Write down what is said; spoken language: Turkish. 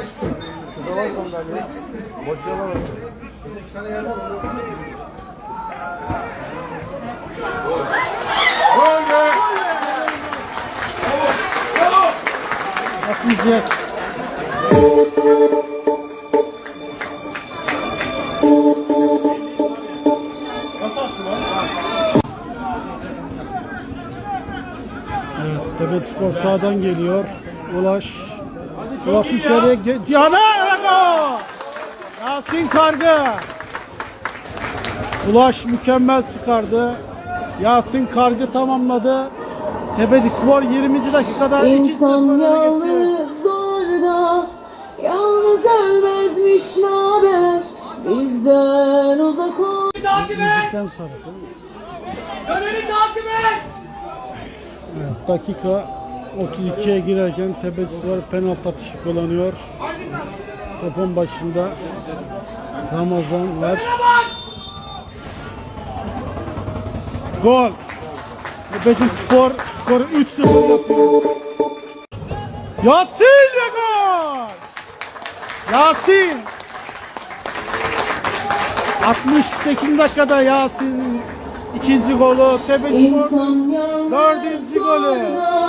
Şurada var sandalye. Boş yer var. İki tane yer var. Attın lan? Evet, Tebet Spor sağdan geliyor. Ulaş. Ulaş içeriye Cihan'a gol! Yasin Kargı. Ulaş mükemmel çıkardı. Yasin Kargı tamamladı. Tebet Spor 20. dakikada 2-0 İnsan yalnız orada Yalnız ölmezmiş naber Bizden uzak ol Müzikten sonra. Evet, dakika 32'ye girerken Tebet Spor penaltı atışı kullanıyor. Topun başında Ramazan var. Gol. Tebet Spor skoru 3-0 yapıyor. Yasin ve gol. Yasin. 68 dakikada Yasin'in ikinci golü Tebet Spor Dördüncü golü.